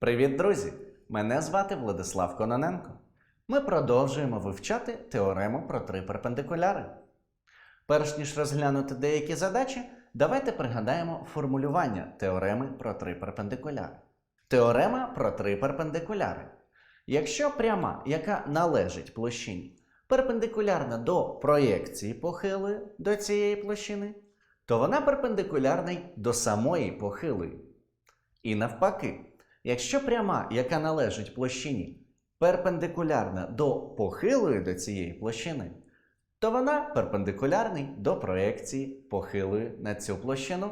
Привіт, друзі! Мене звати Владислав Кононенко. Ми продовжуємо вивчати теорему про три перпендикуляри. Перш ніж розглянути деякі задачі, давайте пригадаємо формулювання теореми про три перпендикуляри. Теорема про три перпендикуляри. Якщо пряма, яка належить площині, перпендикулярна до проєкції похилої до цієї площини, то вона перпендикулярна й до самої похилої. І навпаки, якщо пряма, яка належить площині, перпендикулярна до похилої до цієї площини, то вона перпендикулярний до проєкції похилої на цю площину.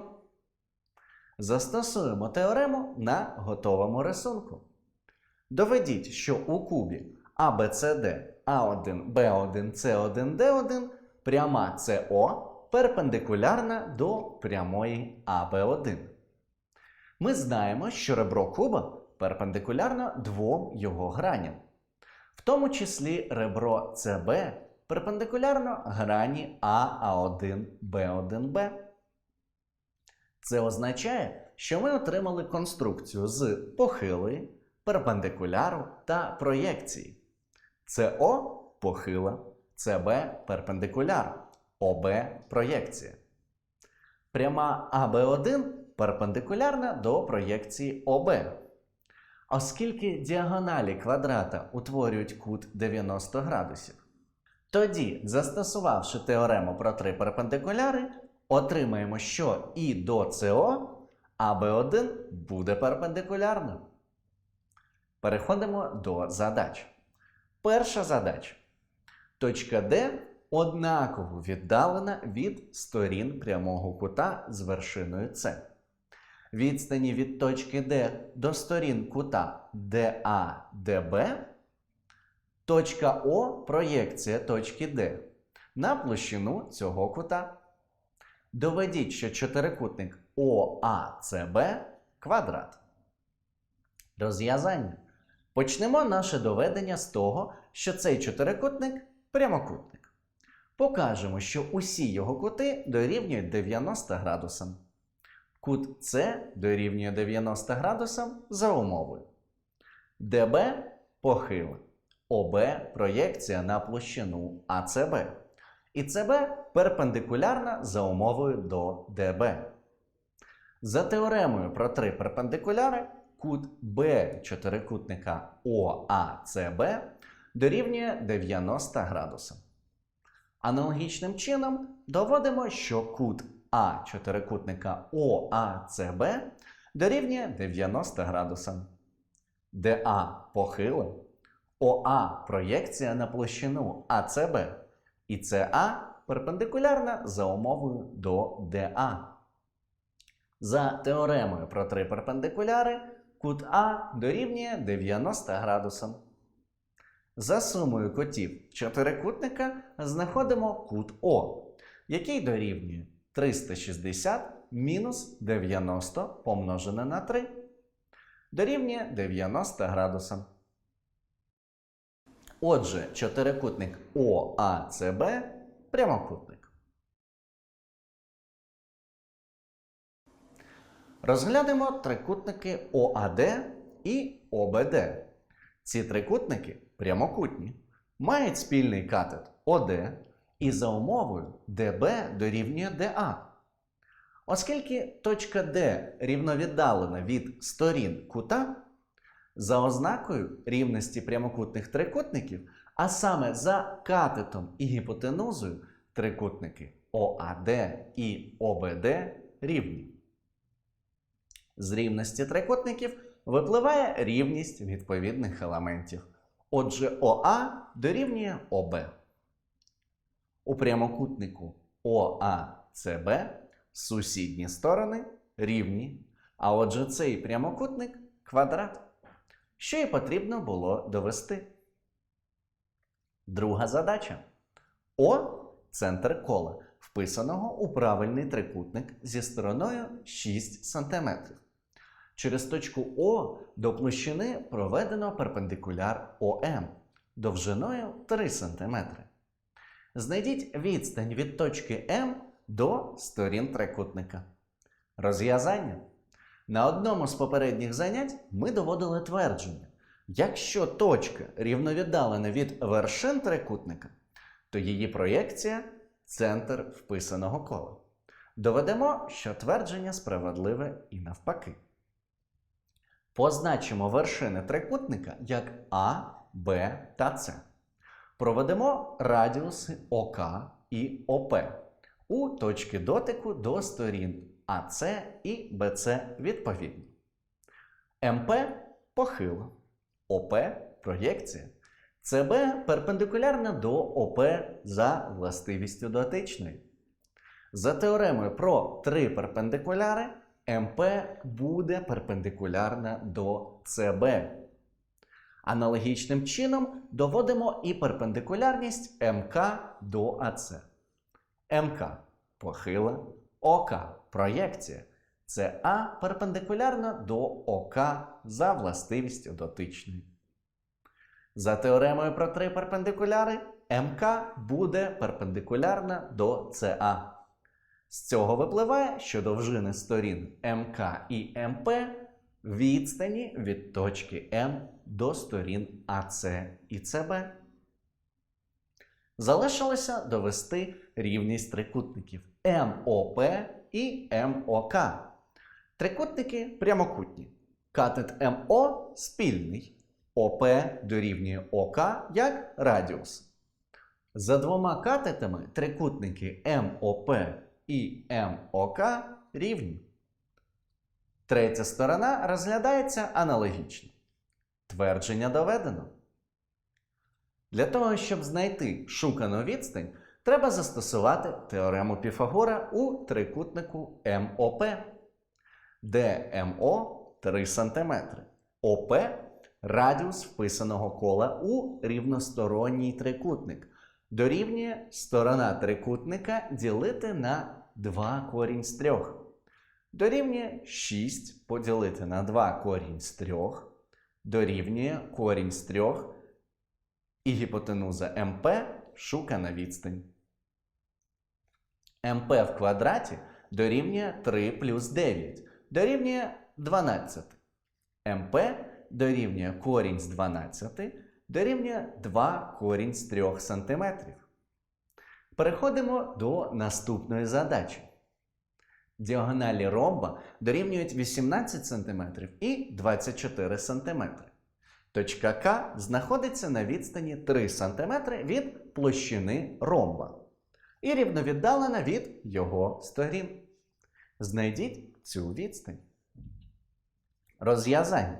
Застосуємо теорему на готовому рисунку. Доведіть, що у кубі ABCD A1, B1, C1, D1 пряма CO перпендикулярна до прямої AB1. Ми знаємо, що ребро куба перпендикулярно двом його граням, в тому числі ребро CB перпендикулярно грані AA1, B1B. Це означає, що ми отримали конструкцію з похилої, перпендикуляру та проєкції. СО похила, СБ перпендикуляр, ОБ проєкція. Пряма АБ1 перпендикулярна до проєкції ОБ. Оскільки діагоналі квадрата утворюють кут 90 градусів. Тоді, застосувавши теорему про три перпендикуляри, отримаємо, що і до СО АБ1 буде перпендикулярним. Переходимо до задач. Перша задача. Точка D однаково віддалена від сторін прямого кута з вершиною С. Відстані від точки D до сторін кута DA, DB. Точка О проєкція точки D на площину цього кута. Доведіть, що чотирикутник ОАЦБ квадрат. Розв'язання. Почнемо наше доведення з того, що цей чотирикутник прямокутник. Покажемо, що усі його кути дорівнюють 90 градусам. Кут С дорівнює 90 градусам за умовою. ДБ похила. ОБ проєкція на площину АЦБ. І ЦБ перпендикулярна за умовою до ДБ. За теоремою про три перпендикуляри кут Б чотирикутника ОАЦБ дорівнює 90 градусам. Аналогічним чином доводимо, що кут А чотирикутника ОАЦБ дорівнює 90 градусам. ДА похиле, ОА проєкція на площину АЦБ і СА перпендикулярна за умовою до ДА. За теоремою про три перпендикуляри кут А дорівнює 90 градусам. За сумою кутів чотирикутника знаходимо кут О, який дорівнює 360 мінус 90 помножене на 3. Дорівнює 90 градусам. Отже, чотирикутник ОАЦБ прямокутник. Розглянемо трикутники ОАД і ОБД. Ці трикутники прямокутні, мають спільний катет ОД і за умовою ДБ дорівнює ДА. Оскільки точка D рівновіддалена від сторін кута, за ознакою рівності прямокутних трикутників, а саме за катетом і гіпотенузою трикутники ОАД і ОБД рівні. З рівності трикутників випливає рівність відповідних елементів. Отже, ОА дорівнює ОБ. У прямокутнику ОАЦБ сусідні сторони рівні, а отже, цей прямокутник квадрат. Що і потрібно було довести. Друга задача. О центр кола, вписаного у правильний трикутник зі стороною 6 см. Через точку О до площини проведено перпендикуляр ОМ довжиною 3 см. Знайдіть відстань від точки М до сторін трикутника. Розв'язання. На одному з попередніх занять ми доводили твердження. Якщо точка рівновіддалена від вершин трикутника, то її проєкція центр вписаного кола. Доведемо, що твердження справедливе і навпаки. Позначимо вершини трикутника як А, Б та С. Проведемо радіуси ОК і ОП у точки дотику до сторін АС і БЦ відповідно. МП похило, ОП проєкція. ЦБ перпендикулярна до ОП за властивістю дотичної. За теоремою про три перпендикуляри МП буде перпендикулярна до ЦБ. Аналогічним чином доводимо і перпендикулярність МК до АЦ. МК похила, ОК проєкція. ЦА перпендикулярна до ОК за властивістю дотичної. За теоремою про три перпендикуляри МК буде перпендикулярна до ЦА. З цього випливає, що довжини сторін МК і МП відстані від точки М до сторін АС і ЦБ. Залишилося довести рівність трикутників МОП і МОК. Трикутники прямокутні. Катет МО спільний. ОП дорівнює ОК як радіус. За двома катетами трикутники МОП і МОК рівні. Третя сторона розглядається аналогічно. Твердження доведено. Для того, щоб знайти шукану відстань, треба застосувати теорему Піфагора у трикутнику МОП, де МО 3 см, ОП радіус вписаного кола у рівносторонній трикутник. Дорівнює сторона трикутника ділити на 2 корінь з 3. Дорівнює 6 поділити на 2 корінь з 3. Дорівнює корінь з 3 і гіпотенуза МП шукана відстань. МП в квадраті дорівнює 3 плюс 9, дорівнює 12. МП дорівнює корінь з 12, дорівнює 2 корінь з 3 см. Переходимо до наступної задачі. Діагоналі ромба дорівнюють 18 см і 24 см. Точка К знаходиться на відстані 3 см від площини ромба і рівновіддалена від його сторін. Знайдіть цю відстань. Розв'язання.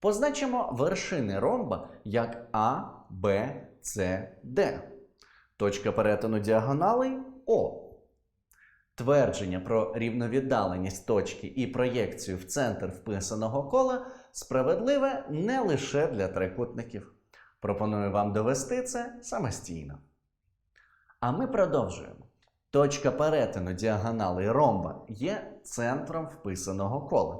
Позначимо вершини ромба як А, Б, С, Д. Точка перетину діагоналей О. Твердження про рівновіддаленість точки і проєкцію в центр вписаного кола справедливе не лише для трикутників. Пропоную вам довести це самостійно. А ми продовжуємо. Точка перетину діагоналей ромба є центром вписаного кола,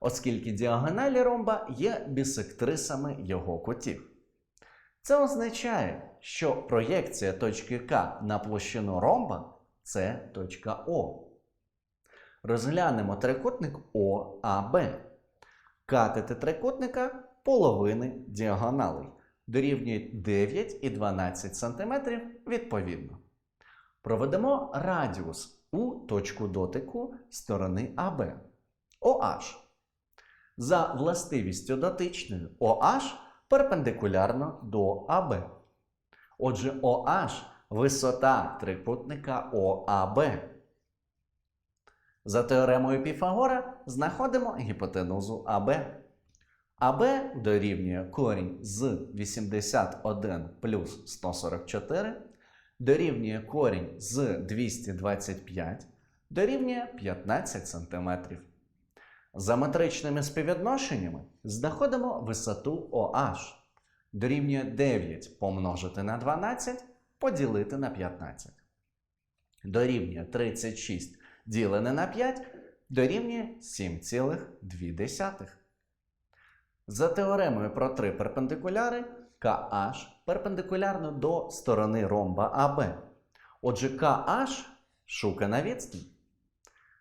оскільки діагоналі ромба є бісектрисами його кутів. Це означає, що проєкція точки К на площину ромба це точка О. Розглянемо трикутник ОАБ. Катети трикутника половини діагоналей дорівнюють 9 і 12 см відповідно. Проведемо радіус у точку дотику сторони АБ OH. За властивістю дотичною OH перпендикулярно до АБ. Отже, OH висота трикутника ОАБ. За теоремою Піфагора знаходимо гіпотенузу АБ. АБ дорівнює корінь з 81 плюс 144, дорівнює корінь з 225, дорівнює 15 см. За метричними співвідношеннями знаходимо висоту OH. Дорівнює 9 помножити на 12 поділити на 15. Дорівнює 36 ділене на 5 дорівнює 7,2. За теоремою про три перпендикуляри KH перпендикулярно до сторони ромба АБ. Отже, KH шукана відстань.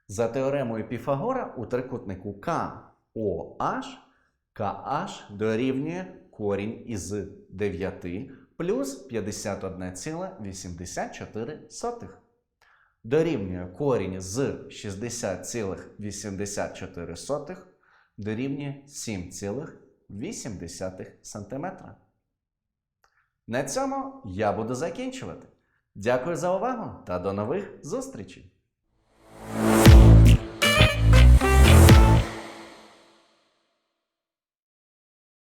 За теоремою Піфагора у трикутнику KOH KH дорівнює корінь із 9 плюс 51,84. Дорівнює корінь з 60,84 дорівнює 7,8 см. На цьому я буду закінчувати. Дякую за увагу та до нових зустрічей!